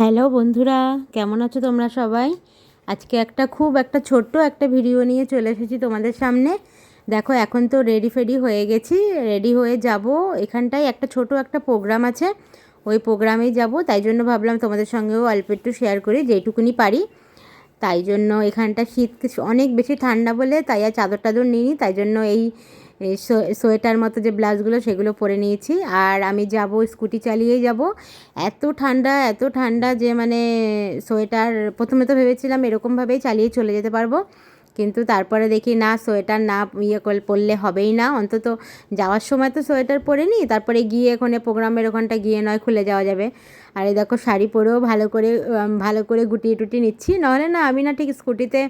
Hello বন্ধুরা, কেমন আছো তোমরা সবাই? আজকে একটা খুব একটা ছোট্ট একটা ভিডিও নিয়ে চলে এসেছি তোমাদের সামনে। দেখো, এখন তো রেডি ফেডি হয়ে গেছি রেডি হয়ে যাব। এখানটায় একটা ছোট একটা প্রোগ্রাম আছে, ওই প্রোগ্রামেই যাব। তাই জন্য ভাবলাম তোমাদের সঙ্গেও অল্প একটু শেয়ার করি যেইটুকুনি পারি। তাই জন্য এখানটা শীত অনেক বেশি ঠান্ডা বলে, তাই আর চাদর টাদর নিইনি, তাই জন্য এই সোয়েটার মতো যে ব্লাউজগুলো সেগুলো পরে নিয়েছি। আর আমি যাব, স্কুটি চালিয়েই যাব। এত ঠান্ডা এত ঠান্ডা যে মানে সোয়েটার, প্রথমে তো ভেবেছিলাম এরকমভাবেই চালিয়ে চলে যেতে পারব। কিন্তু তারপরে দেখি না, সোয়েটার না ইয়ে পরলে হবেই না। অন্তত যাওয়ার সময় তো সোয়েটার পরে নিই, তারপরে গিয়ে ওখানে প্রোগ্রামের ওখানটা গিয়ে নয়, খুলে যাওয়া যাবে। আর এই দেখো, শাড়ি পরেও ভালো করে ভালো করে গুটিয়ে টুটি নিচ্ছি। নাহলে না, আমি না ঠিক স্কুটিতে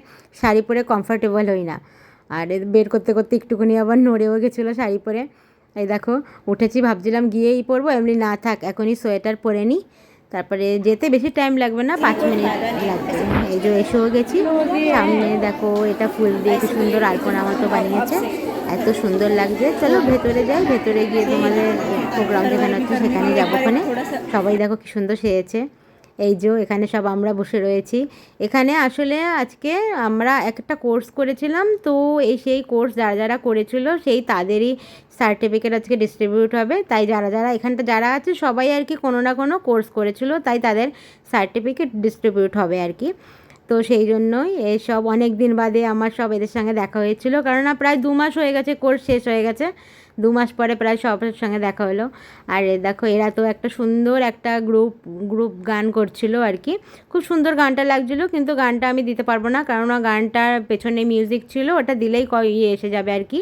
শাড়ি পরে কমফর্টেবল হই না। আর বের করতে করতে একটুখানি আবার নড়েও গেছিল শাড়ি পরে। এই দেখো, উঠেছি, ভাবছিলাম গিয়েই পরবো, এমনি না থাক, এখনই সোয়েটার পরে নিই তারপরে যেতে বেশি টাইম লাগবে না, পাঁচ মিনিট লাগবে। এই যে এসেও গেছি, সামনে দেখো, এটা ফুল দিয়ে কি সুন্দর আলপনা মতো বানিয়েছে। এত সুন্দর লাগছে। চলো ভেতরে যাই, ভেতরে গিয়ে তোমাদের প্রোগ্রাম যেখানে হচ্ছে সেখানে যাব ওখানে। সবাই দেখো কি সুন্দর সেরেছে এই যে এখানে সব আমরা বসে রয়েছি। এখানে আসলে আজকে আমরা একটা কোর্স করেছিলাম, তো এই সেই কোর্স যারা যারা করেছিল সেই তাদেরই সার্টিফিকেট আজকে ডিস্ট্রিবিউট হবে। তাই যারা যারা এখানটা যারা আছে সবাই আর কি কোনো না কোনো কোর্স করেছিল, তাই তাদের সার্টিফিকেট ডিস্ট্রিবিউট হবে আর কি। তো সেই জন্যই এসব অনেক দিন বাদে আমার সব এদের সঙ্গে দেখা হয়েছিল। কেননা প্রায় দু মাস হয়ে গেছে, কোর্স শেষ হয়ে গেছে। দু মাস পরে প্রায় সবার সঙ্গে দেখা হলো। আর দেখো, এরা তো একটা সুন্দর একটা গ্রুপ গ্রুপ গান করছিল আর কি। খুব সুন্দর গানটা লাগছিল, কিন্তু গানটা আমি দিতে পারব না কারণ গানটার পেছনে মিউজিক ছিল, ওটা দিলেই ইয়ে এসে যাবে আর কি।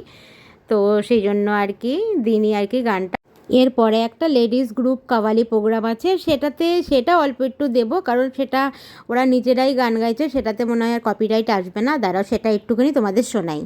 তো সেই জন্য আর কি, দিনই আর কি গানটা। এরপরে একটা লেডিস গ্রুপ কাওয়ালি প্রোগ্রাম আছে, সেটাতে, সেটা অল্প একটু দেবো, কারণ সেটা ওরা নিজেরাই গান গাইছে, সেটাতে মনে হয় আর কপিরাইট আসবে না, দাঁড়াও সেটা একটুখানি তোমাদের শোনাই।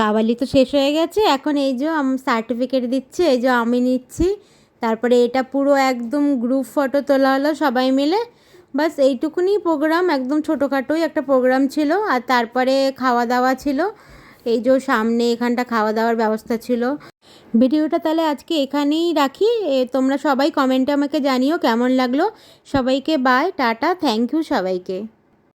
কাওয়ালি তো শেষ হয়ে গেছে, এখন এই যে সার্টিফিকেট দিচ্ছে, এই যে আমি নিচ্ছি। তারপরে এটা পুরো একদম গ্রুপ ফটো তোলা হলো সবাই মিলে। বাস এইটুকুনি প্রোগ্রাম একদম ছোটোখাটোই একটা প্রোগ্রাম ছিল, আর তারপরে খাওয়া দাওয়া ছিল। এই যে সামনে এখানটা খাওয়া দাওয়ার ব্যবস্থা ছিল। ভিডিওটা তাহলে আজকে এখানেই রাখি। তোমরা সবাই কমেন্টে আমাকে জানিও কেমন লাগল। সবাইকে বাই টাটা থ্যাংক ইউ সবাইকে।